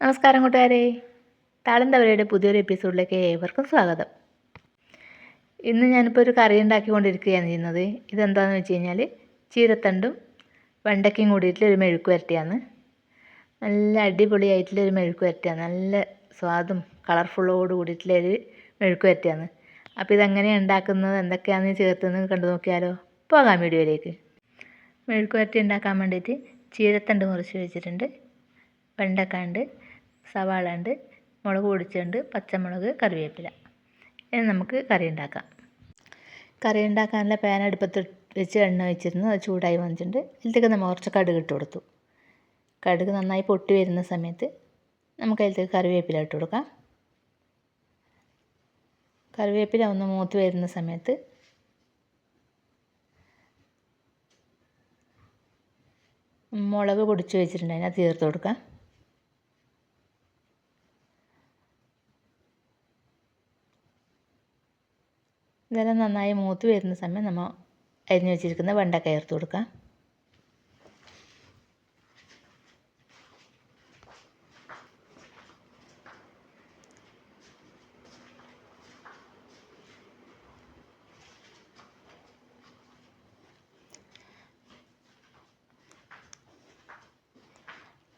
നമസ്കാരം കൂട്ടുകാരെ. താളന്തവരയുടെ പുതിയൊരു എപ്പിസോഡിലേക്ക് ഏവർക്കും സ്വാഗതം. ഇന്ന് ഞാനിപ്പോൾ ഒരു കറി ഉണ്ടാക്കിക്കൊണ്ടിരിക്കുകയാണ് ചെയ്യുന്നത്. ഇതെന്താണെന്ന് വെച്ച് കഴിഞ്ഞാൽ ചീരത്തണ്ടും വെണ്ടയ്ക്കയും കൂടിയിട്ടുള്ളൊരു മെഴുക്ക് വരട്ടിയാണ്. നല്ല അടിപൊളിയായിട്ടുള്ളൊരു മെഴുക്ക് വരട്ടിയാണ്. നല്ല സ്വാദും കളർഫുള്ളോട് കൂടിയിട്ടുള്ളൊരു മെഴുക്ക് വരട്ടിയാണ്. അപ്പോൾ ഇതെങ്ങനെയാണ് ഉണ്ടാക്കുന്നത്? എന്തൊക്കെയാണെന്ന് ചേർത്തതെന്ന് കണ്ടു നോക്കിയാലോ. പോകാം വീഡിയോയിലേക്ക്. മെഴുക്ക് വരട്ടി ഉണ്ടാക്കാൻ വേണ്ടിയിട്ട് ചീരത്തണ്ട് മുറിച്ച് വെച്ചിട്ടുണ്ട്. വെണ്ടക്ക ഉണ്ട്. സവാള ഉണ്ട് മുളക് പൊടിച്ചുണ്ട് പച്ചമുളക് കറിവേപ്പില. ഇനി നമുക്ക് കറി ഉണ്ടാക്കാം. കറി ഉണ്ടാക്കാനുള്ള പാൻ അടുപ്പത്ത് വെച്ച് എണ്ണ വെച്ചിരുന്നു അത് ചൂടായി വന്നിട്ടുണ്ട്. ഇതിലേക്ക് നമ്മൾ കുറച്ച് കടുക് ഇട്ട് കൊടുത്തു. കടുക് നന്നായി പൊട്ടി വരുന്ന സമയത്ത് നമുക്ക് അതിലേക്ക് കറിവേപ്പില ഇട്ട് കൊടുക്കാം. കറിവേപ്പില ഒന്ന് മൂത്ത് വരുന്ന സമയത്ത് മുളക് പൊടിച്ച് വെച്ചിട്ടുണ്ട് അതിനകത്ത് ചേർത്ത് കൊടുക്കാം. ഇതെല്ലാം നന്നായി മൂത്ത് വരുന്ന സമയം നമ്മൾ അരിഞ്ഞു വെച്ചിരിക്കുന്ന വെണ്ടക്ക ചേർത്ത് കൊടുക്കാം.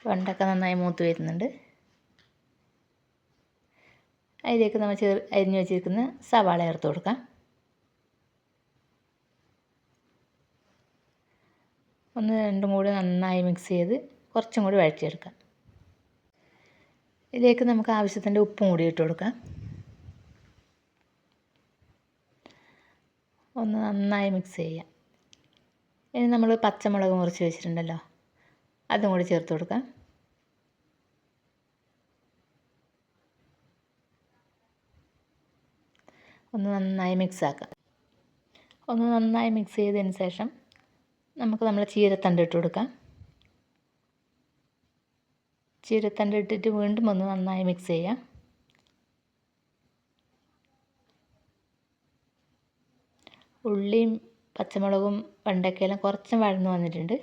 വെണ്ടക്ക നന്നായി മൂത്ത് വരുന്നുണ്ട്. അതിലേക്ക് നമ്മൾ ചേർ അരിഞ്ഞ് വെച്ചിരിക്കുന്ന സവാള ചേർത്ത് കൊടുക്കാം. ഒന്ന് രണ്ടും കൂടി നന്നായി മിക്സ് ചെയ്ത് കുറച്ചും കൂടി വഴറ്റിയെടുക്കാം. ഇതിലേക്ക് നമുക്ക് ആവശ്യത്തിന്റെ ഉപ്പും കൂടി ഇട്ട് കൊടുക്കാം. ഒന്ന് നന്നായി മിക്സ് ചെയ്യാം. ഇനി നമ്മൾ പച്ചമുളക് മുറിച്ച് വെച്ചിട്ടുണ്ടല്ലോ അതും കൂടി ചേർത്ത് കൊടുക്കാം. ഒന്ന് നന്നായി മിക്സ് ആക്കാം. ഒന്ന് നന്നായി മിക്സ് ചെയ്തതിന് ശേഷം നമുക്ക് നമ്മൾ ചീരത്തണ്ട് ഇട്ട് കൊടുക്കാം. ചീരത്തണ്ട് ഇട്ടിട്ട് വീണ്ടും ഒന്ന് നന്നായി മിക്സ് ചെയ്യാം. ഉള്ളിയും പച്ചമുളകും വെണ്ടയ്ക്കയെല്ലാം കുറച്ചും വഴന്ന് വന്നിട്ടുണ്ട്.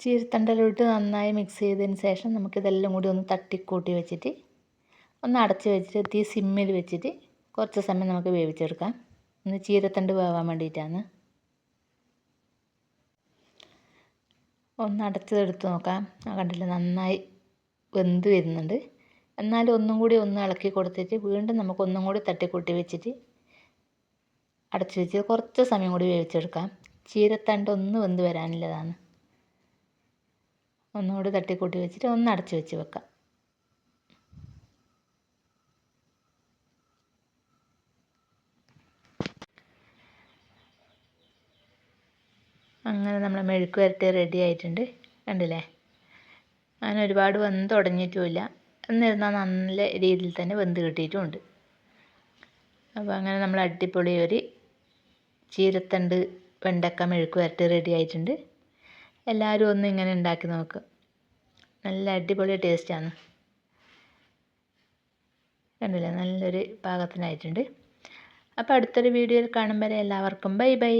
ചീരത്തണ്ടലിട്ട് നന്നായി മിക്സ് ചെയ്തതിന് ശേഷം നമുക്കിതെല്ലാം കൂടി ഒന്ന് തട്ടിക്കൂട്ടി വെച്ചിട്ട് ഒന്ന് അടച്ച് വെച്ചിട്ട് തീ സിമ്മിൽ വെച്ചിട്ട് കുറച്ച് സമയം നമുക്ക് വേവിച്ചെടുക്കാം. ഒന്ന് ചീരത്തണ്ട് വേവാൻ വേണ്ടിയിട്ടാണ്. ഒന്ന് അടച്ചതെടുത്ത് നോക്കാം. ആ കണ്ടില്ല നന്നായി വെന്ത് വരുന്നുണ്ട്. എന്നാലും ഒന്നും കൂടി ഒന്ന് ഇളക്കി കൊടുത്തിട്ട് വീണ്ടും നമുക്ക് ഒന്നും കൂടി തട്ടിക്കൂട്ടി വെച്ചിട്ട് അടച്ചു വെച്ച് കുറച്ച് സമയം കൂടി വേവിച്ചെടുക്കാം. ചീരത്തണ്ട് ഒന്ന് വെന്ത് വരാനുള്ളതാണ്. ഒന്നുകൂടി തട്ടിക്കൂട്ടി വെച്ചിട്ട് ഒന്ന് അടച്ചു വെച്ച് വെക്കാം. അങ്ങനെ നമ്മൾ മെഴുക്ക് വരട്ടി റെഡി ആയിട്ടുണ്ട്. കണ്ടില്ലേ? അങ്ങനെ ഒരുപാട് വെന്ത് തുടങ്ങിയിട്ടുമില്ല. എന്നിരുന്നാൽ നല്ല രീതിയിൽ തന്നെ വെന്ത് കിട്ടിയിട്ടുമുണ്ട് അപ്പോൾ അങ്ങനെ നമ്മൾ അടിപൊളി ഒരു ചീരത്തണ്ട് വെണ്ടക്ക മെഴുക്ക് വരട്ടി റെഡി ആയിട്ടുണ്ട്. എല്ലാവരും ഒന്ന് ഇങ്ങനെ ഉണ്ടാക്കി നോക്ക്. നല്ല അടിപൊളി ടേസ്റ്റാണ് കണ്ടില്ലേ? നല്ലൊരു പാകത്തിനായിട്ടുണ്ട്. അപ്പോൾ അടുത്തൊരു വീഡിയോയിൽ കാണും വരെ എല്ലാവർക്കും. Bye bye